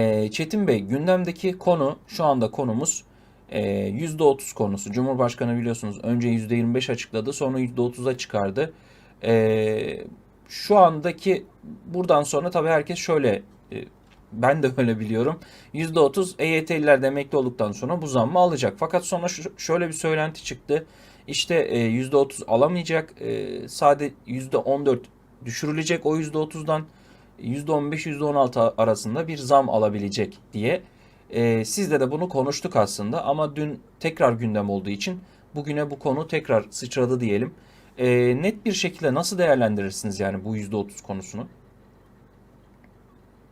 Ee, Çetin Bey, gündemdeki konu, şu anda konumuz e, %30 konusu. Cumhurbaşkanı biliyorsunuz önce %25 açıkladı, sonra %30'a çıkardı. Ee, şu andaki, buradan sonra tabii herkes şöyle, e, ben de öyle biliyorum. %30 EYT'liler de emekli olduktan sonra bu zammı alacak. Fakat sonra şöyle bir söylenti çıktı. İşte e, %30 alamayacak, e, sade %14 düşürülecek o %30'dan. %15-%16 arasında bir zam alabilecek diye. Ee, sizle de bunu konuştuk aslında ama dün tekrar gündem olduğu için bugüne bu konu tekrar sıçradı diyelim. Ee, net bir şekilde nasıl değerlendirirsiniz yani bu %30 konusunu?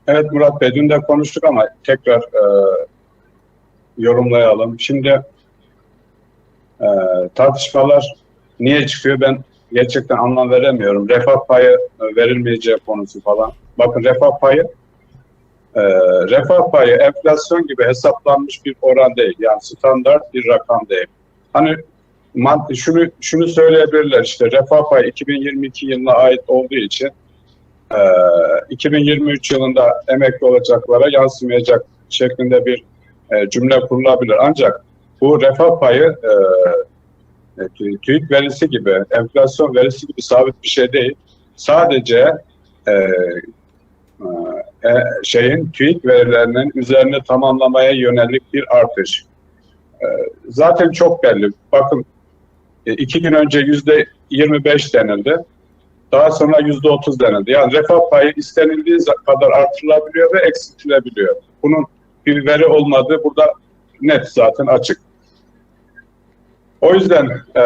Evet Murat Bey, dün de konuştuk ama tekrar e, yorumlayalım. Şimdi e, tartışmalar niye çıkıyor ben gerçekten anlam veremiyorum. Refah payı e, verilmeyeceği konusu falan. Bakın refah payı e, refah payı enflasyon gibi hesaplanmış bir oran değil. Yani standart bir rakam değil. Hani man- şunu şunu söyleyebilirler işte refah payı 2022 yılına ait olduğu için e, 2023 yılında emekli olacaklara yansımayacak şeklinde bir e, cümle kurulabilir. Ancak bu refah payı e, e, tü- TÜİK verisi gibi, enflasyon verisi gibi sabit bir şey değil. Sadece e, e, şeyin TÜİK verilerinin üzerine tamamlamaya yönelik bir artış. E, zaten çok belli. Bakın e, iki gün önce yüzde 25 denildi. Daha sonra yüzde 30 denildi. Yani refah payı istenildiği kadar artırılabiliyor ve eksiltilebiliyor. Bunun bir veri olmadığı burada net zaten açık. O yüzden e,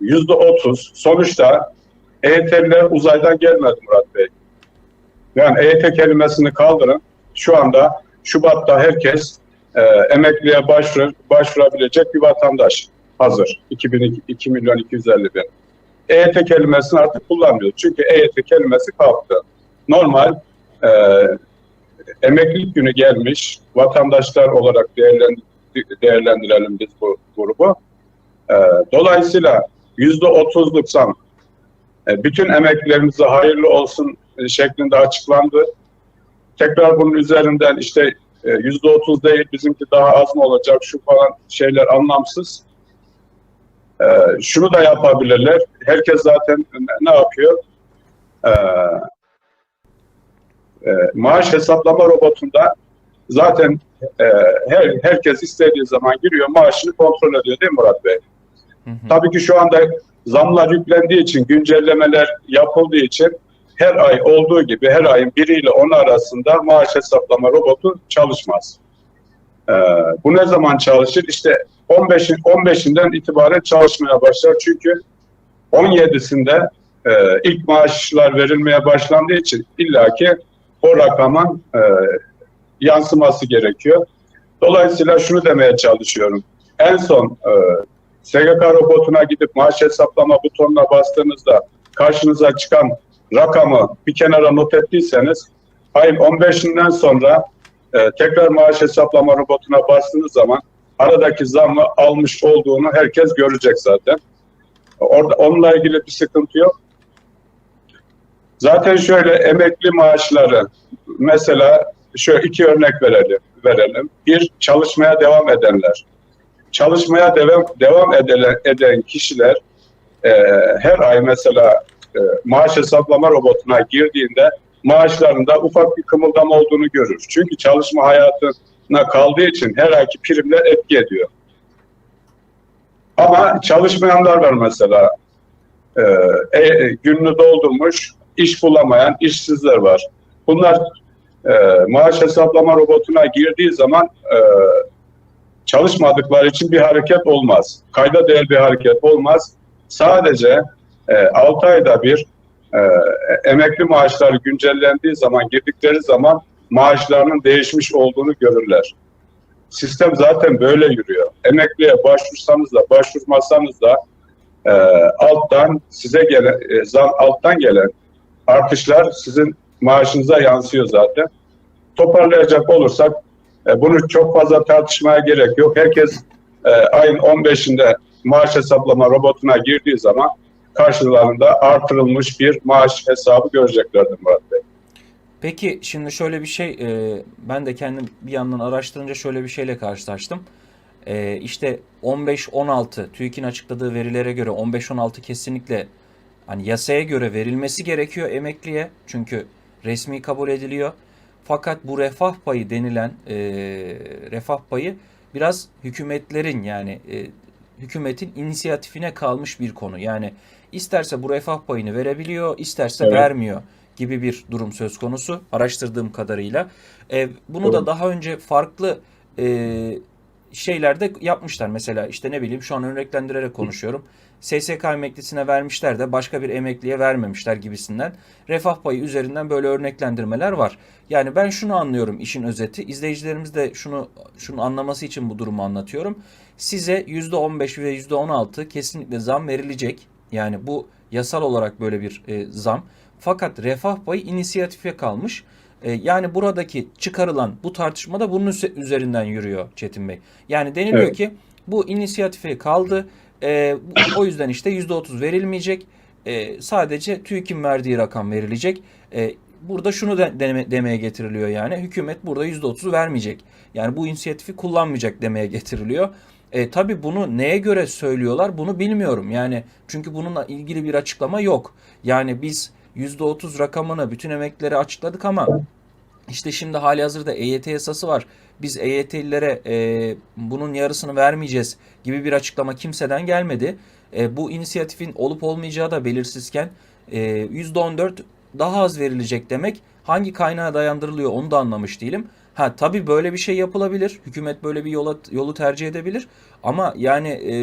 yüzde 30 sonuçta EYT'liler uzaydan gelmedi Murat. Yani EYT kelimesini kaldırın. Şu anda Şubat'ta herkes e, emekliye başvur, başvurabilecek bir vatandaş hazır. 2002, 2 milyon 250 bin. EYT kelimesini artık kullanmıyoruz. Çünkü EYT kelimesi kalktı. Normal e, emeklilik günü gelmiş vatandaşlar olarak değerlendir, değerlendirelim biz bu grubu. E, dolayısıyla yüzde otuzluk zam e, bütün emeklilerimize hayırlı olsun şeklinde açıklandı. Tekrar bunun üzerinden işte e, yüzde otuz değil bizimki daha az mı olacak şu falan şeyler anlamsız. E, şunu da yapabilirler. Herkes zaten ne- yapıyor? E, e, maaş hesaplama robotunda zaten e, her, herkes istediği zaman giriyor maaşını kontrol ediyor değil mi Murat Bey? Hı hı. Tabii ki şu anda zamlar yüklendiği için, güncellemeler yapıldığı için her ay olduğu gibi her ayın 1 ile 10 arasında maaş hesaplama robotu çalışmaz. Ee, bu ne zaman çalışır? İşte 15'in 15'inden itibaren çalışmaya başlar. Çünkü 17'sinde e, ilk maaşlar verilmeye başlandığı için illaki o rakamın e, yansıması gerekiyor. Dolayısıyla şunu demeye çalışıyorum. En son e, SGK robotuna gidip maaş hesaplama butonuna bastığınızda karşınıza çıkan rakamı bir kenara not ettiyseniz ayın 15'inden sonra e, tekrar maaş hesaplama robotuna bastığınız zaman aradaki zammı almış olduğunu herkes görecek zaten. Orada onunla ilgili bir sıkıntı yok. Zaten şöyle emekli maaşları mesela şöyle iki örnek verelim. verelim. Bir çalışmaya devam edenler çalışmaya devam devam eden, eden kişiler e, her ay mesela e, maaş hesaplama robotuna girdiğinde maaşlarında ufak bir kımıldama olduğunu görür. Çünkü çalışma hayatına kaldığı için her ayki primler etki ediyor. Ama çalışmayanlar var mesela. E, e, gününü doldurmuş, iş bulamayan işsizler var. Bunlar e, maaş hesaplama robotuna girdiği zaman e, çalışmadıkları için bir hareket olmaz. Kayda değer bir hareket olmaz. Sadece e, 6 ayda bir e, emekli maaşları güncellendiği zaman, girdikleri zaman maaşlarının değişmiş olduğunu görürler. Sistem zaten böyle yürüyor. Emekliye başvursanız da başvurmasanız da e, alttan size gelen e, zam alttan gelen artışlar sizin maaşınıza yansıyor zaten. Toparlayacak olursak e, bunu çok fazla tartışmaya gerek yok. Herkes e, ayın 15'inde maaş hesaplama robotuna girdiği zaman karşılarında artırılmış bir maaş hesabı göreceklerdir Murat Bey. Peki şimdi şöyle bir şey e, ben de kendim bir yandan araştırınca şöyle bir şeyle karşılaştım. E, işte 15-16 TÜİK'in açıkladığı verilere göre 15-16 kesinlikle hani yasaya göre verilmesi gerekiyor emekliye. Çünkü resmi kabul ediliyor. Fakat bu refah payı denilen e, refah payı biraz hükümetlerin yani e, hükümetin inisiyatifine kalmış bir konu. Yani isterse bu refah payını verebiliyor, isterse Evet. vermiyor gibi bir durum söz konusu araştırdığım kadarıyla. E, bunu da Doğru. daha önce farklı e, şeylerde yapmışlar. Mesela işte ne bileyim şu an örneklendirerek konuşuyorum. SSK emeklisine vermişler de başka bir emekliye vermemişler gibisinden. Refah payı üzerinden böyle örneklendirmeler var. Yani ben şunu anlıyorum işin özeti. İzleyicilerimiz de şunu şunu anlaması için bu durumu anlatıyorum. Size %15 ve %16 kesinlikle zam verilecek. Yani bu yasal olarak böyle bir e, zam. Fakat refah payı inisiyatife kalmış. E, yani buradaki çıkarılan bu tartışma da bunun üzerinden yürüyor Çetin Bey. Yani deniliyor Evet. ki bu inisiyatife kaldı. E, o yüzden işte %30 verilmeyecek. E, sadece TÜİK'in verdiği rakam verilecek. E, burada şunu de, deme- demeye getiriliyor yani. Hükümet burada %30'u vermeyecek. Yani bu inisiyatifi kullanmayacak demeye getiriliyor. E, tabii bunu neye göre söylüyorlar bunu bilmiyorum. Yani çünkü bununla ilgili bir açıklama yok. Yani biz %30 rakamını bütün emeklileri açıkladık ama işte şimdi hali hazırda EYT yasası var. Biz EYT'lilere e, bunun yarısını vermeyeceğiz gibi bir açıklama kimseden gelmedi. E, bu inisiyatifin olup olmayacağı da belirsizken e, %14 daha az verilecek demek hangi kaynağa dayandırılıyor onu da anlamış değilim. Ha tabii böyle bir şey yapılabilir. Hükümet böyle bir yola, yolu tercih edebilir. Ama yani e,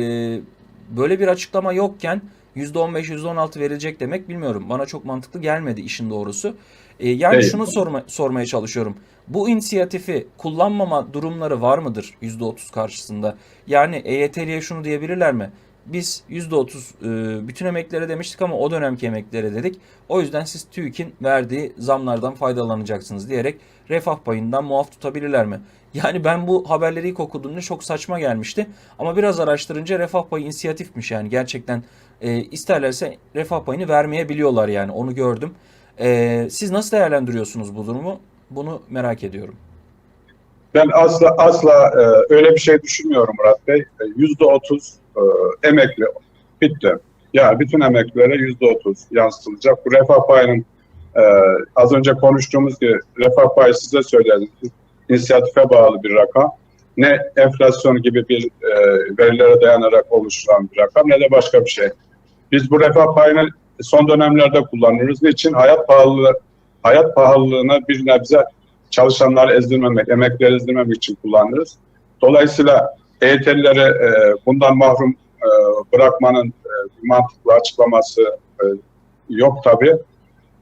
böyle bir açıklama yokken %15, %16 verilecek demek bilmiyorum. Bana çok mantıklı gelmedi işin doğrusu. E, yani Değil. şunu sorma, sormaya çalışıyorum. Bu inisiyatifi kullanmama durumları var mıdır %30 karşısında? Yani EYT'liye şunu diyebilirler mi? Biz %30 e, bütün emeklilere demiştik ama o dönemki emeklilere dedik. O yüzden siz TÜİK'in verdiği zamlardan faydalanacaksınız diyerek refah payından muaf tutabilirler mi? Yani ben bu haberleri ilk okuduğumda çok saçma gelmişti. Ama biraz araştırınca refah payı inisiyatifmiş yani gerçekten e, isterlerse refah payını vermeyebiliyorlar yani onu gördüm. E, siz nasıl değerlendiriyorsunuz bu durumu? Bunu merak ediyorum. Ben asla asla e, öyle bir şey düşünmüyorum Murat Bey. E, Yüzde otuz e, emekli bitti. Yani bütün emeklilere yüzde otuz yansıtılacak. Bu refah payının e, az önce konuştuğumuz gibi refah payı size söyledim. İnisiyatife bağlı bir rakam. Ne enflasyon gibi bir e, verilere dayanarak oluşturan bir rakam ne de başka bir şey. Biz bu refah payını son dönemlerde kullanıyoruz. Niçin? Hayat pahalılığı hayat pahalılığına bir nebze çalışanları ezdirmemek, emeklileri ezdirmemek için kullanırız. Dolayısıyla EYT'lileri e, bundan mahrum e, bırakmanın e, mantıklı açıklaması e, yok tabii.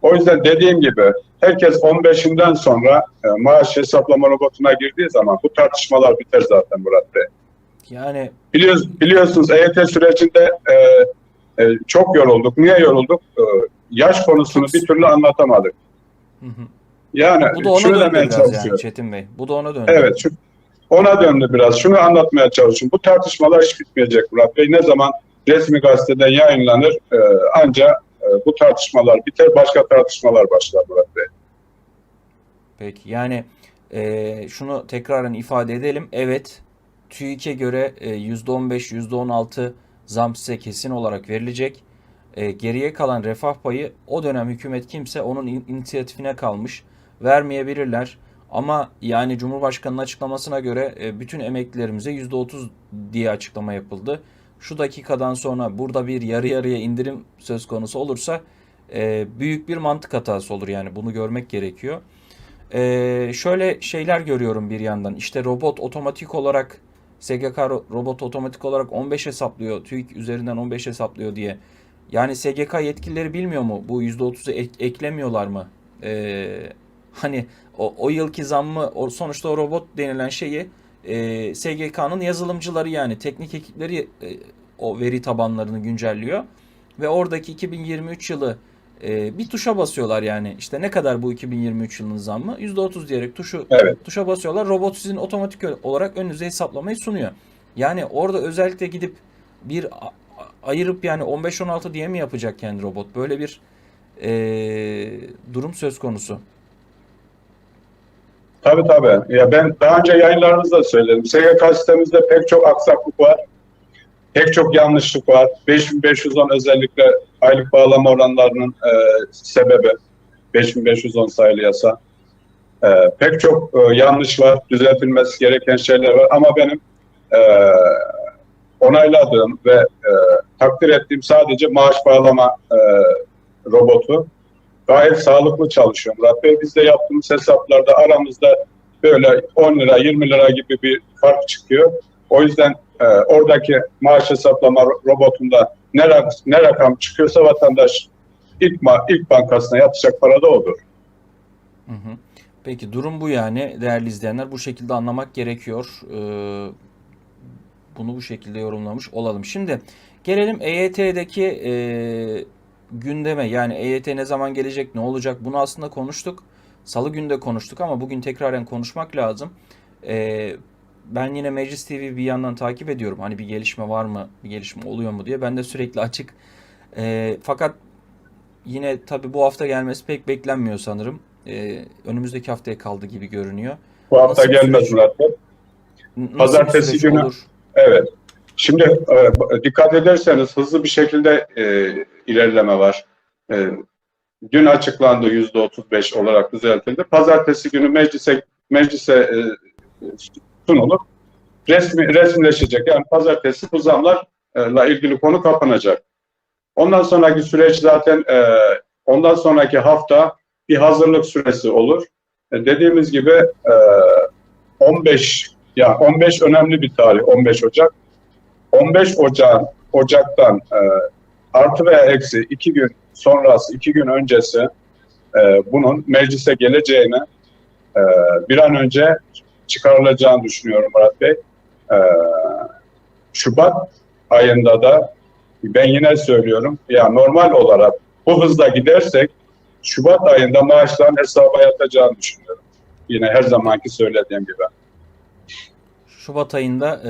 O yüzden dediğim gibi herkes 15'inden sonra e, maaş hesaplama robotuna girdiği zaman bu tartışmalar biter zaten Murat Bey. Yani Biliyoruz, biliyorsunuz EYT sürecinde e, e, çok yorulduk. Niye yorulduk? E, yaş konusunu bir türlü anlatamadık. hı hı. Yani bu da ona döndü biraz yani çalışıyorum. Çetin Bey. Bu da ona döndü. Evet, şu, ona döndü biraz. Şunu anlatmaya çalışıyorum. Bu tartışmalar hiç bitmeyecek Murat Bey. Ne zaman resmi gazeteden yayınlanır e, anca e, bu tartışmalar biter, başka tartışmalar başlar Murat Bey. Peki yani e, şunu tekraren ifade edelim. Evet TÜİK'e göre e, %15, %16 zam size kesin olarak verilecek. E, geriye kalan refah payı o dönem hükümet kimse onun in- inisiyatifine kalmış. Vermeyebilirler. Ama yani Cumhurbaşkanı'nın açıklamasına göre e, bütün emeklilerimize %30 diye açıklama yapıldı. Şu dakikadan sonra burada bir yarı yarıya indirim söz konusu olursa e, büyük bir mantık hatası olur yani bunu görmek gerekiyor. Ee, şöyle şeyler görüyorum bir yandan. İşte robot otomatik olarak SGK ro- robot otomatik olarak 15 hesaplıyor. TÜİK üzerinden 15 hesaplıyor diye. Yani SGK yetkilileri bilmiyor mu? Bu %30'u ek- eklemiyorlar mı? Ee, hani o, o yılki zammı o, sonuçta o robot denilen şeyi e, SGK'nın yazılımcıları yani teknik ekipleri e, o veri tabanlarını güncelliyor. Ve oradaki 2023 yılı e, bir tuşa basıyorlar yani. İşte ne kadar bu 2023 yılının zammı? %30 diyerek tuşu Evet. tuşa basıyorlar. Robot sizin otomatik olarak önünüze hesaplamayı sunuyor. Yani orada özellikle gidip bir ayırıp yani 15-16 diye mi yapacak kendi robot? Böyle bir e, durum söz konusu. Tabii tabii. Ya ben daha önce yayınlarınızda söyledim. SGK sistemimizde pek çok aksaklık var. Pek çok yanlışlık var. 5510 özellikle aylık bağlama oranlarının e, sebebi 5510 sayılı yasa. E, pek çok e, yanlış var. Düzeltilmesi gereken şeyler var. Ama benim e, onayladığım ve e, takdir ettiğim sadece maaş bağlama e, robotu gayet sağlıklı çalışıyor Murat Bey. Biz de yaptığımız hesaplarda aramızda böyle 10 lira 20 lira gibi bir fark çıkıyor. O yüzden e, oradaki maaş hesaplama ro- robotunda ne, ne rakam çıkıyorsa vatandaş ilk, ilk bankasına yatacak para da odur. Hı hı. Peki durum bu yani değerli izleyenler. Bu şekilde anlamak gerekiyor. Ee, bunu bu şekilde yorumlamış olalım. Şimdi gelelim EYT'deki e, gündeme. Yani EYT ne zaman gelecek, ne olacak? Bunu aslında konuştuk. Salı günü de konuştuk ama bugün tekraren konuşmak lazım. Ee, ben yine Meclis TV bir yandan takip ediyorum. Hani bir gelişme var mı, bir gelişme oluyor mu diye. Ben de sürekli açık. Ee, fakat yine tabii bu hafta gelmesi pek beklenmiyor sanırım. Ee, önümüzdeki haftaya kaldı gibi görünüyor. Bu hafta Nasıl gelmez süreç? Murat Bey. N- Nasıl Pazartesi günü- olur? Evet. Şimdi e, dikkat ederseniz hızlı bir şekilde e, ilerleme var. E, dün açıklandı yüzde 35 olarak düzeltildi. Pazartesi günü meclise meclise e, sunulup resmi resmileşecek. Yani pazartesi bu zamlarla ilgili konu kapanacak. Ondan sonraki süreç zaten e, ondan sonraki hafta bir hazırlık süresi olur. E, dediğimiz gibi e, 15 ya 15 önemli bir tarih 15 Ocak. 15 Ocak Ocak'tan e, artı veya eksi iki gün sonrası, iki gün öncesi e, bunun meclise geleceğini e, bir an önce çıkarılacağını düşünüyorum Murat Bey. E, Şubat ayında da ben yine söylüyorum ya normal olarak bu hızla gidersek Şubat ayında maaşların hesaba yatacağını düşünüyorum. Yine her zamanki söylediğim gibi. Şubat ayında